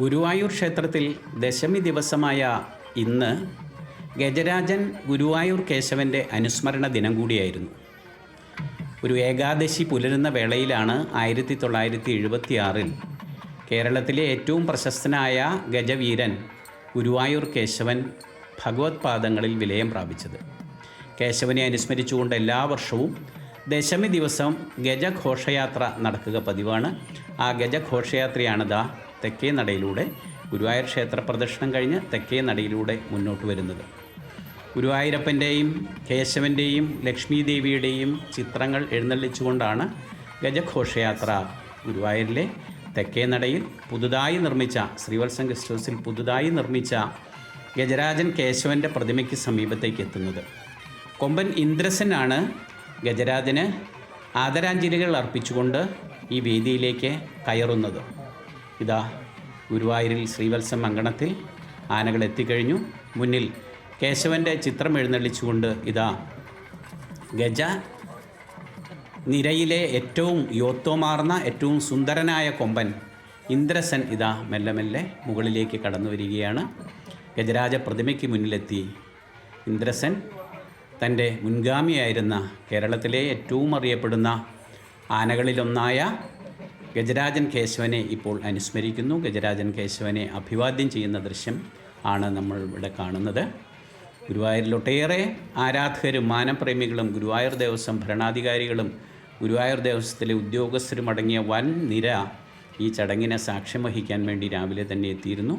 ഗുരുവായൂർ ക്ഷേത്രത്തിൽ ദശമി ദിവസമായ ഇന്ന് ഗജരാജൻ ഗുരുവായൂർ കേശവന്റെ അനുസ്മരണ ദിനം കൂടിയായിരുന്നു. ഒരു ഏകാദശി പുലരുന്ന വേളയിലാണ് ആയിരത്തി തൊള്ളായിരത്തി എഴുപത്തി ആറിൽ കേരളത്തിലെ ഏറ്റവും പ്രശസ്തനായ ഗജവീരൻ ഗുരുവായൂർ കേശവൻ ഭഗവത് പാദങ്ങളിൽ വിലയം പ്രാപിച്ചത്. കേശവനെ അനുസ്മരിച്ചുകൊണ്ട് എല്ലാ വർഷവും ദശമി ദിവസം ഗജഘോഷയാത്ര നടക്കുക പതിവാണ്. ആ ഗജഘോഷയാത്രയാണ് ദാ തെക്കേ നടയിലൂടെ ഗുരുവായൂർ ക്ഷേത്ര പ്രദക്ഷിണം കഴിഞ്ഞ് തെക്കേ നടയിലൂടെ മുന്നോട്ട് വരുന്നത്. ഗുരുവായൂരപ്പന്റെയും കേശവന്റെയും ലക്ഷ്മി ദേവിയുടെയും ചിത്രങ്ങൾ എഴുന്നള്ളിച്ചുകൊണ്ടാണ് ഗജഘോഷയാത്ര ഗുരുവായൂരിലെ തെക്കേ നടയിൽ പുതുതായി നിർമ്മിച്ച ശ്രീവത്സം ഗസ്റ്റ് ഹൗസിൽ പുതുതായി നിർമ്മിച്ച ഗജരാജൻ കേശവന്റെ പ്രതിമയ്ക്ക് സമീപത്തേക്ക് എത്തുന്നത്. കൊമ്പൻ ഇന്ദ്രസനാണ് ഗജരാജന് ആദരാഞ്ജലികൾ അർപ്പിച്ചുകൊണ്ട് ഈ വേദിയിലേക്ക് കയറുന്നത്. ഇതാ ഗുരുവായൂരിൽ ശ്രീവത്സം അങ്കണത്തിൽ ആനകൾ എത്തിക്കഴിഞ്ഞു. മുന്നിൽ കേശവന്റെ ചിത്രം എഴുന്നള്ളിച്ചുകൊണ്ട് ഇതാ ഗജ നിരയിലെ ഏറ്റവും യോത്വമാർന്ന ഏറ്റവും സുന്ദരനായ കൊമ്പൻ ഇന്ദ്രസൻ ഇതാ മെല്ലെ മെല്ലെ മുകളിലേക്ക് കടന്നു വരികയാണ്. ഗജരാജ പ്രതിമയ്ക്ക് മുന്നിലെത്തി. ഇന്ദ്രസൻ തന്റെ മുൻഗാമിയായിരുന്ന കേരളത്തിലെ ഏറ്റവും അറിയപ്പെടുന്ന ആനകളിലൊന്നായ ഗജരാജൻ കേശവനെ ഇപ്പോൾ അനുസ്മരിക്കുന്നു. ഗജരാജൻ കേശവനെ അഭിവാദ്യം ചെയ്യുന്ന ദൃശ്യം ആണ് നമ്മൾ ഇവിടെ കാണുന്നത്. ഗുരുവായൂരിൽ ഒട്ടേറെ ആരാധകരും മാനപ്രേമികളും ഗുരുവായൂർ ദേവസ്വം ഭരണാധികാരികളും ഗുരുവായൂർ ദേവസ്വത്തിലെ ഉദ്യോഗസ്ഥരും അടങ്ങിയ വൻ നിര ഈ ചടങ്ങിനെ സാക്ഷ്യം വഹിക്കാൻ വേണ്ടി രാവിലെ തന്നെ എത്തിയിരുന്നു.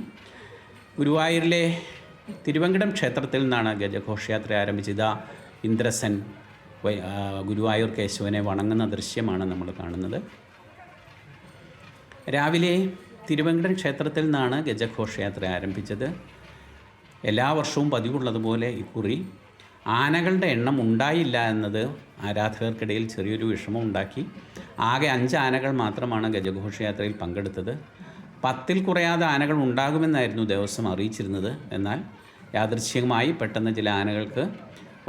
ഗുരുവായൂരിലെ തിരുവങ്കടം ക്ഷേത്രത്തിൽ നിന്നാണ് ഗജഘോഷയാത്ര ആരംഭിച്ചത്. ഇന്ദ്രസൻ ഗുരുവായൂർ കേശവനെ വണങ്ങുന്ന ദൃശ്യമാണ് നമ്മൾ കാണുന്നത്. രാവിലെ തിരുവങ്കടം ക്ഷേത്രത്തിൽ നിന്നാണ് ഗജഘോഷയാത്ര ആരംഭിച്ചത്. എല്ലാ വർഷവും പതിവുള്ളതുപോലെ ഇക്കുറി ആനകളുടെ എണ്ണം ഉണ്ടായില്ല എന്നത് ആരാധകർക്കിടയിൽ ചെറിയൊരു വിഷമം ഉണ്ടാക്കി. ആകെ അഞ്ച് ആനകൾ മാത്രമാണ് ഗജഘോഷയാത്രയിൽ പങ്കെടുത്തത്. പത്തിൽ കുറയാതെ ആനകൾ ഉണ്ടാകുമെന്നായിരുന്നു ദേവസ്വം അറിയിച്ചിരുന്നത്. എന്നാൽ യാദൃശ്യമായി പെട്ടെന്ന് ചില ആനകൾക്ക്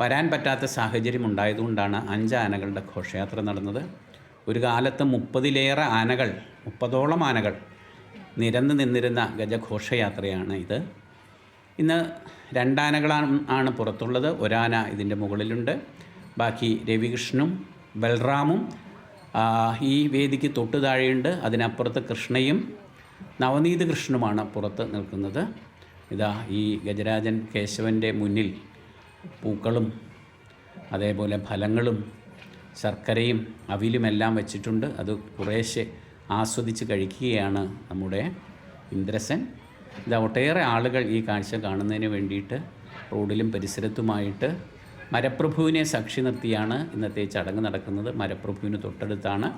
വരാൻ പറ്റാത്ത സാഹചര്യം ഉണ്ടായതുകൊണ്ടാണ് അഞ്ച് ആനകളുടെ ഘോഷയാത്ര നടന്നത്. ഒരു കാലത്ത് മുപ്പതിലേറെ ആനകൾ മുപ്പതോളം ആനകൾ നിരന്ന് നിന്നിരുന്ന ഗജഘോഷയാത്രയാണ് ഇത്. ഇന്ന് രണ്ടാനകളാണ് ആണ് പുറത്തുള്ളത്. ഒരാന ഇതിന്റെ മുകളിലുണ്ട്. ബാക്കി രവികൃഷ്ണനും ബൽറാമും ഈ വേദിക്ക് തൊട്ട് താഴെയുണ്ട്. അതിനപ്പുറത്ത് കൃഷ്ണയും നവനീത് കൃഷ്ണനുമാണ് പുറത്ത് നിൽക്കുന്നത്. ഇതാ ഈ ഗജരാജൻ കേശവന്റെ മുന്നിൽ പൂക്കളും അതേപോലെ ഫലങ്ങളും ശർക്കരയും അവിലുമെല്ലാം വെച്ചിട്ടുണ്ട്. അത് കുറേശ്ശെ ആസ്വദിച്ച് കഴിക്കുകയാണ് നമ്മുടെ ഇന്ദ്രസൻ. ഇത് ഒട്ടേറെ ആളുകൾ ഈ കാഴ്ച കാണുന്നതിന് വേണ്ടിയിട്ട് റോഡിലും പരിസരത്തുമായിട്ട് മരപ്രഭുവിനെ സാക്ഷി നിർത്തിയാണ് ഇന്നത്തെ ചടങ്ങ് നടക്കുന്നത്. മരപ്രഭുവിന് തൊട്ടടുത്താണ്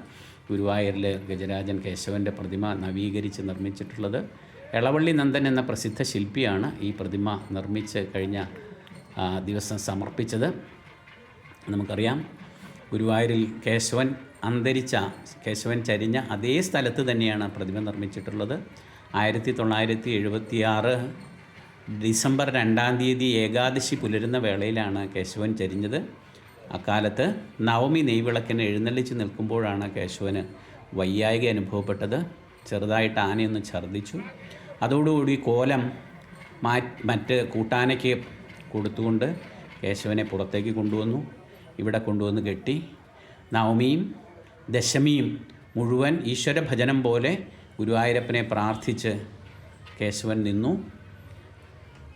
ഗുരുവായൂരിൽ ഗജരാജൻ കേശവന്റെ പ്രതിമ നവീകരിച്ച് നിർമ്മിച്ചിട്ടുള്ളത്. എളവള്ളി നന്ദൻ എന്ന പ്രസിദ്ധ ശില്പിയാണ് ഈ പ്രതിമ നിർമ്മിച്ച് കഴിഞ്ഞ ദിവസം സമർപ്പിച്ചത്. നമുക്കറിയാം ഗുരുവായൂരിൽ കേശവൻ അന്തരിച്ച കേശവൻ ചരിഞ്ഞ അതേ സ്ഥലത്ത് തന്നെയാണ് പ്രതിമ നിർമ്മിച്ചിട്ടുള്ളത്. ആയിരത്തി തൊള്ളായിരത്തി എഴുപത്തിയാറ് ഡിസംബർ രണ്ടാം തീയതി ഏകാദശി പുലരുന്ന വേളയിലാണ് കേശവൻ ചരിഞ്ഞത്. അക്കാലത്ത് നവമി നെയ്വിളക്കിന് എഴുന്നള്ളിച്ച് നിൽക്കുമ്പോഴാണ് കേശവന് വയ്യായിക അനുഭവപ്പെട്ടത്. ചെറുതായിട്ട് ആനയൊന്ന് ഛർദ്ദിച്ചു. അതോടുകൂടി കോലം മാ മറ്റ് കൂട്ടാനയ്ക്ക് കൊടുത്തുകൊണ്ട് കേശവനെ പുറത്തേക്ക് കൊണ്ടുവന്നു. ഇവിടെ കൊണ്ടുവന്ന് കെട്ടി. നവമിയും ദശമിയും മുഴുവൻ ഈശ്വര ഭജനം പോലെ ഗുരുവായൂരപ്പനെ പ്രാർത്ഥിച്ച് കേശവൻ നിന്നു.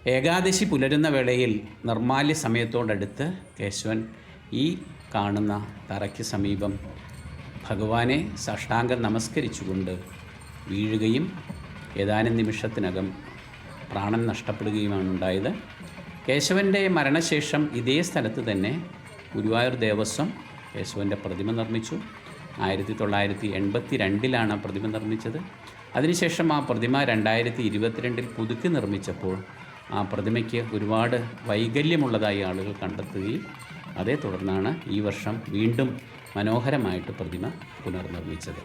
ഏകാദശി പുലരുന്ന വേളയിൽ നിർമാല്യ സമയത്തോടടുത്ത് കേശവൻ ഈ കാണുന്ന തറയ്ക്ക് സമീപം ഭഗവാനെ സാഷ്ടാംഗം നമസ്കരിച്ചുകൊണ്ട് വീഴുകയും ഏതാനും നിമിഷത്തിനകം പ്രാണൻ നഷ്ടപ്പെടുകയുമാണ് ഉണ്ടായത്. കേശവന്റെ മരണശേഷം ഇതേ സ്ഥലത്ത് തന്നെ ഗുരുവായൂർ ദേവസ്വം യേശുവിന്റെ പ്രതിമ നിർമ്മിച്ചു. ആയിരത്തി തൊള്ളായിരത്തി എൺപത്തി രണ്ടിലാണ് ആ പ്രതിമ നിർമ്മിച്ചത്. അതിനുശേഷം ആ പ്രതിമ രണ്ടായിരത്തി ഇരുപത്തിരണ്ടിൽ പുതുക്കി നിർമ്മിച്ചപ്പോൾ ആ പ്രതിമയ്ക്ക് ഒരുപാട് വൈകല്യമുള്ളതായി ആളുകൾ കണ്ടെത്തുകയും അതേ തുടർന്നാണ് ഈ വർഷം വീണ്ടും മനോഹരമായിട്ട് പ്രതിമ പുനർനിർമ്മിച്ചത്.